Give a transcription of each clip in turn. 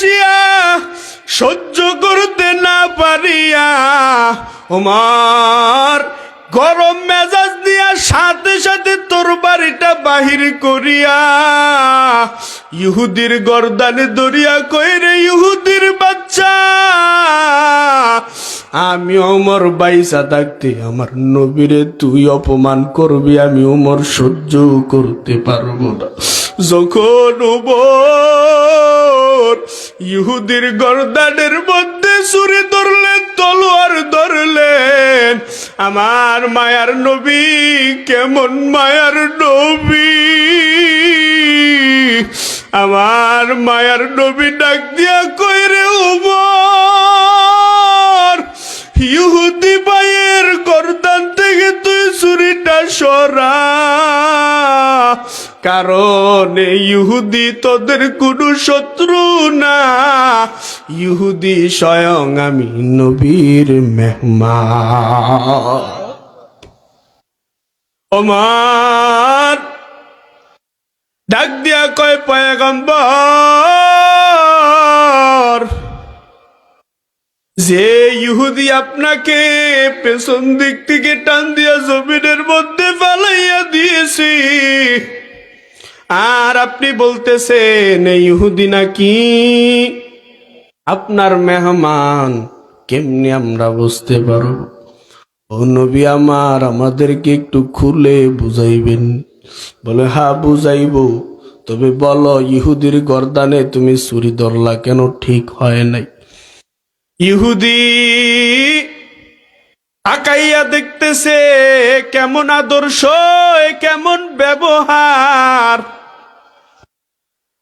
আসিয়া সহ্য করতে না পারিয়া ওমার গরম মেজাজ দিয়া সাথে সাথে তোর বাড়িটা বাহির করিয়া ইহুদির গর্দানে দরিয়া কইরে, ইহুদির বাচ্চা, আমি ওমর বাইসা থাকতে আমার নবীরে তুই অপমান করবি, আমি ওমর সহ্য করতে পারব না। যখন ইহুদির গর্দানের মধ্যে ছুরি ধরলেন, তলোয়ার ধরলেন। আমার মায়ার নবী, কেমন মায়ার নবী? আমার মায়ার নবী ডাক দিয়া কইরে উমর, ইহুদি ভাইয়ের গর্দান থেকে তুই ছুরিটা সরা। কারণ ইহুদি তোদের কোনো শত্রু না। ইহুদি স্বয়ং আমি নবীর মেহমান। ওমার, ডাক দিয়া কয় পয়গম্বর, যে ইহুদি আপনাকে পেছন দিক থেকে টান দিয়া জমিনের মধ্যে ফালাইয়া দিয়েছি আর আপনি বলতেছেন ইহুদি নাকি? আপনার মেহমান কেমনি আমরা বুঝতে পারব? ও নবী আমার, আমাদেরকে একটু খুলে বুঝাইবেন। বলে হা বুঝাইব। তবে বলো, ইহুদির গর্দানে তুমি চুরি ধরলা কেন? ঠিক হয় নাই। ইহুদি তাকাইয়া দেখতেছে কেমন আদর্শ কেমন ব্যবহার?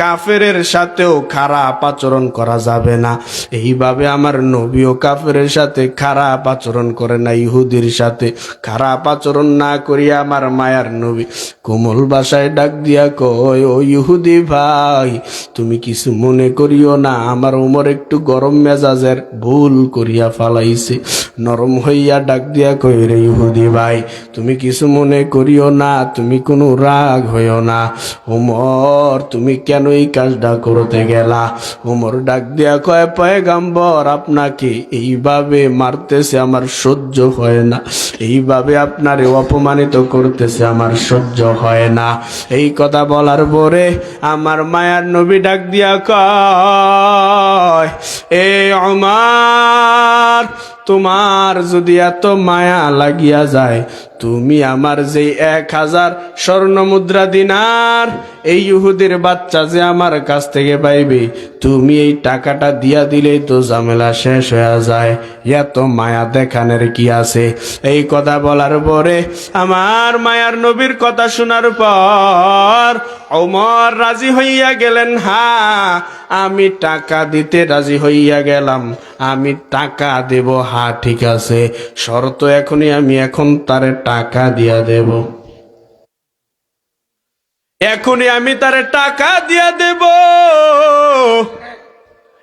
কাফেরের সাথেও খারাপ আচরণ করা যাবে না। এইভাবে আমার নবীও কাফেরের সাথে খারাপ আচরণ করে না, ইহুদির সাথে খারাপ আচরণ না করিয়া আমার মায়ার নবী কোমল বাসায় ডাক দিয়া কয়, ও ইহুদি ভাই, তুমি কিছু মনে করিও না, আমার উমর একটু গরম মেজাজের ভুল করিয়া ফালাইছে। নরম হইয়া ডাক দিয়া কই রে ইহুদি ভাই, তুমি কিছু মনে করিও না, তুমি কোনো রাগ হইও না। উমর তুমি কেন এই কাজটা করতে গেলা? উমর ডাক দিয়া কয়, পয়গাম্বর, আপনাকে এইভাবে মারতেছে আমার সহ্য হয় না। এইভাবে আপনারে অপমানিত করতেছে আমার সহ্য হয় না। এই কথা বলার পরে আমার মায়ার নবী ডাক দিয়া কয়, এ আমার তোমার যদি এত মায়া লাগিয়া যায় তুমি আমার যে এক হাজার স্বর্ণ মুদ্রা দিনার, এই ইহুদের বাচ্চা যে আমার কাছ থেকে পাইবে, তুমি এই টাকাটা দিয়া দিলেই তো ঝামেলা শেষ হয়ে যায়। এত মায়া দেখানের কি আছে? এই কথা বলার পরে আমার মায়ার নবীর কথা শোনার পর ওমর রাজি হইয়া গেলেন, হা, আমি টাকা দিতে রাজি হইয়া গেলাম। আমি টাকা দেব। হা, ঠিক আছে। শর্ত এখনই আমি এখন তারে টাকা দিয়া দেব। এখনই আমি তারে টাকা দিয়া দেব।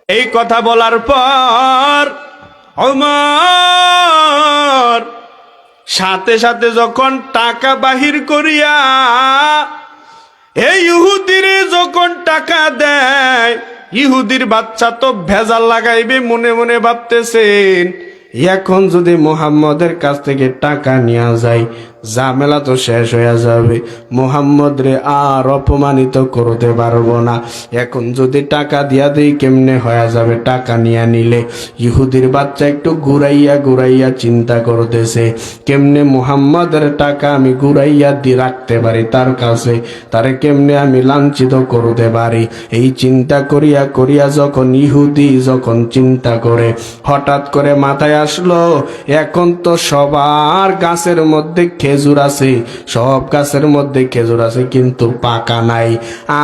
এই কথা বলার পর অমর সাথে সাথে যখন টাকা বাহির করিয়া এই ইহুদিরে যখন টাকা দেয়, ইহুদির বাচ্চা তো ভেজাল লাগাইবে মনে মনে ভাবতেছেন। এখন যদি মোহাম্মদের কাছ থেকে টাকা নেওয়া যায়, ঝামেলা তো শেষ হয়ে যাবে। মোহাম্মদ রে আর অপমানিত করতে পারব না। এখন যদি টাকা দিয়া দিই, কেমনে হয়ে যাবে টাকা নিয়ে নিলে? ইহুদির বাচ্চা একটু ঘুরাইয়া ঘুরাইয়া চিন্তা করতেছে, কেমনে মোহাম্মদের টাকা আমি ঘুরাইয়া দিয়ে রাখতে পারি তার কাছে? তারে কেমনে আমি লাঞ্ছিত করতে পারি? এই চিন্তা করিয়া করিয়া যখন ইহুদি যখন চিন্তা করে, হঠাৎ করে মাথায় আসলো। এখন তো সবার গাছের মধ্যে খেজুর আছে, সব গাছের মধ্যে খেজুর আছে, কিন্তু পাকা নাই।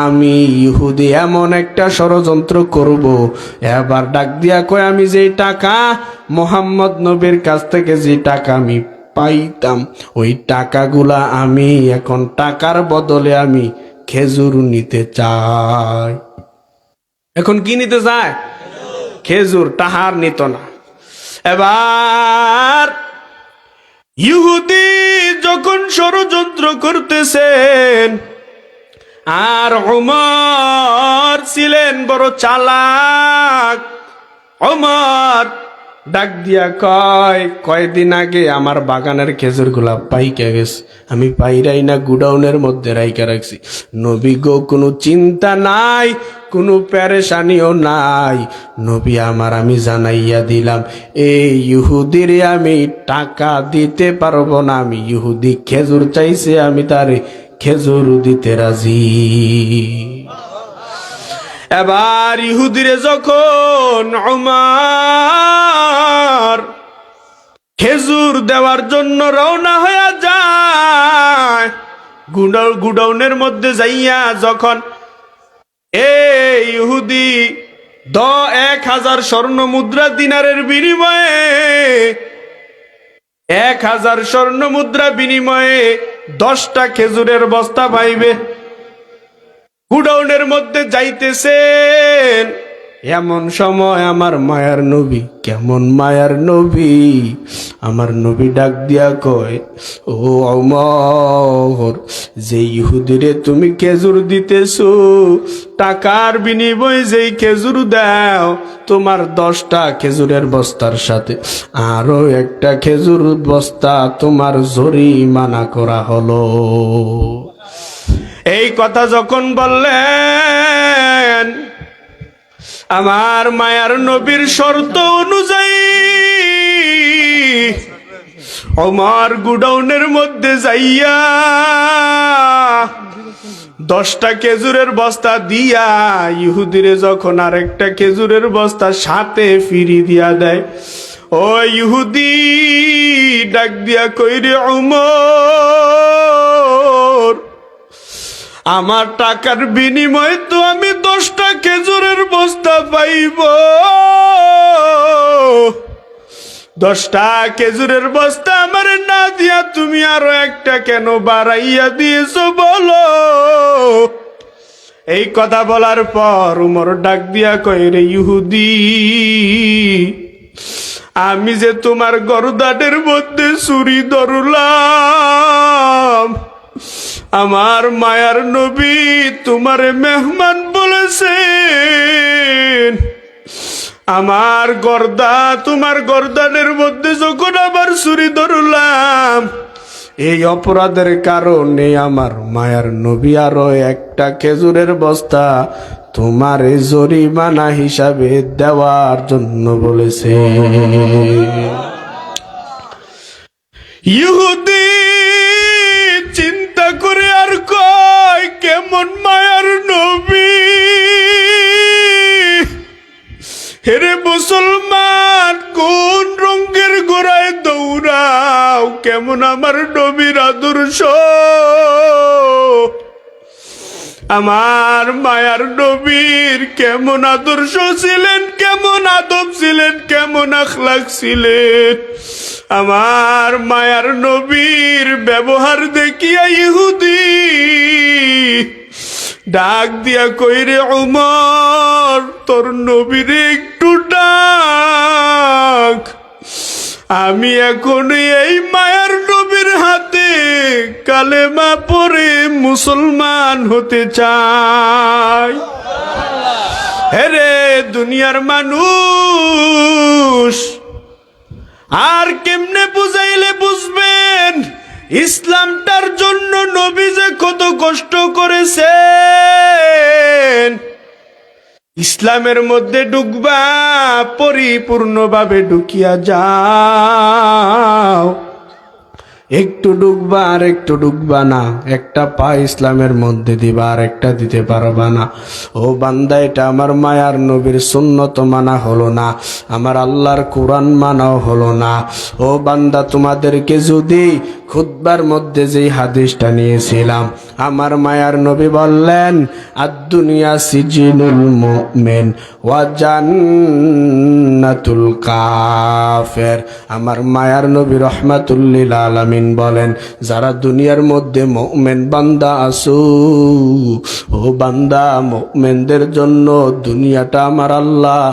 আমি ইহুদি এমন একটা ষড়যন্ত্র করব। এবার ডাক দিয়া কয়, আমি যে টাকা, মোহাম্মদ নবীর কাছ থেকে যে টাকা আমি পাইতাম, ওই টাকাগুলা আমি এখন টাকার বদলে আমি খেজুর নিতে চাই। এখন কি নিতে চায়? খেজুর, তাহার নিত না। এবার ইহুদি যখন ষড়যন্ত্র করতেছেন আর ওমর ছিলেন বড় চালাক ওমর ডাক দিয়া কয়, কয়দিন আগে আমার বাগানের খেজুরগুলা পাইকে গেছে। আমি পাইরাই না গুডাউনের মধ্যে রাইকা রাখছি। নবী গো, কোনো চিন্তা নাই, কোনো প্যারেশানিও নাই। নবী আমার আমি জানাইয়া দিলাম, এই ইহুদির আমি টাকা দিতে পারব না, আমি ইহুদি খেজুর চাইছে, আমি তারে খেজুর দিতে রাজি। এবার ইহুদিরে যখন আমার খেজুর দেওয়ার জন্য রওনা হয়ে যায় গুডাউ গুডাউনের মধ্যে যাইয়া যখন এ ইহুদি দ এক হাজার স্বর্ণ মুদ্রা দিনারের বিনিময়ে, এক হাজার স্বর্ণ মুদ্রা বিনিময়ে দশটা খেজুরের বস্তা পাইবে। গুডাউনের মধ্যে যাইতেছেন। এমন সময় আমার মায়ার নবী, কেমন মায়ার নবী? আমার নবী ডাক দিয়া কয়, ও অমর, যে ইহুদিরে তুমি খেজুর দিতেছো, টাকার বিনিময়ে যেই খেজুর দাও, তোমার দশটা খেজুরের বস্তার সাথে আরও একটা খেজুর বস্তা তোমার জরিমানা করা হলো। এই কথা যখন বললেন, আমার মায়ার নবীর শর্ত অনুযায়ী আমার গুডাউনের মধ্যে যাইয়া দশটা খেজুরের বস্তা দিয়া ইহুদিরে যখন আরেকটা খেজুরের বস্তা সাথে ফিরি দিয়া দেয়, ও ইহুদি, ডাক দিয়া কইরে উমর আমার টাকার বিনিময়ে তো আমি দশটা খেজুরের বস্তা পাইব। দশটা খেজুরের বস্তা আমার না দিয়া তুমি আরও একটা কেন বাড়াইয়া দিয়েছ বলো? এই কথা বলার পর উমর ডাক দিয়া কই রে ইহুদি, আমি যে তোমার গরদানের মধ্যে চুরি ধরলাম আমার মায়ার নবী তোমারে মেহমান বলেছেন। আমার গর্দা তোমার গর্দানের মধ্যে যখন আবার চুরি ধরলাম এই অপরাধের কারণে আমার মায়ার নবী আরও একটা খেজুরের বস্তা তোমার এই জরিমানা হিসাবে দেওয়ার জন্য বলেছে। ইহুদি করে আর কয়, কেমন মায়ার নবী? হেরে মুসলমান, কোন রঙ্গের গোড়ায় দৌড়াও, কেমন আমার নবীর আদর্শ? আমার মায়ার নবীর কেমন আদর্শ ছিলেন, কেমন আদব ছিলেন, কেমন আখলাক ছিলেন? আমার মায়ার নবীর ব্যবহার দেখিয়া ইহুদি ডাক দিয়া কইরে, উমর, তোর নবীর একটু ডাক। আমি এখন এই মায়ার নবীর হাতে কালেমা পরে মুসলমান হতে চাই হেরে দুনিয়ার মানুষ, আর কেমনে বুঝাইলে বুঝবেন? ইসলামটার জন্য নবী যে কত কষ্ট করেছেন। ইসলামের মধ্যে ঢুকবা পরিপূর্ণভাবে ঢুকিয়া যাও। একটু ডুববা আর একটু ডুববা না। একটা পা ইসলামের মধ্যে দিবা আর একটা দিতে পারবা না। ও বান্দা, এটা আমার মায়ার নবীর সুন্নত মানা হলো না। আমার আল্লাহর কোরআন মানাও হলো না। ও বান্দা, তোমাদেরকে যদি খুদ্বার মধ্যে যেই হাদিসটা নিয়েছিলাম, আমার মায়ার নবী বললেন আদুনিয়া সিজিনুল মুমিন ওয়া জান্নাতুল কাফের। আমার মায়ার নবী রহমাতুল্লিল আলামিন বলেন, যারা দুনিয়ার মধ্যে মুমিন বান্দা আসু, ও বান্দা মুমিনদের জন্য দুনিয়াটা আমার আল্লাহ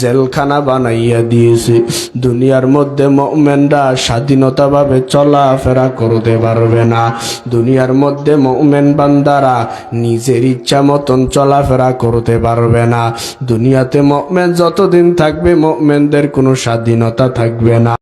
জেলখানা বানাইয়া দিয়েছে। দুনিয়ার মধ্যে মুমিনরা স্বাধীনতাভাবে চলাফেরা করতে পারবে না। দুনিয়ার মধ্যে মৌমেন বান্দারা নিজের ইচ্ছা মতন চলাফেরা করতে পারবে না। দুনিয়াতে মৌমেন যতদিন থাকবে, মৌমেনদের কোনো স্বাধীনতা থাকবে না।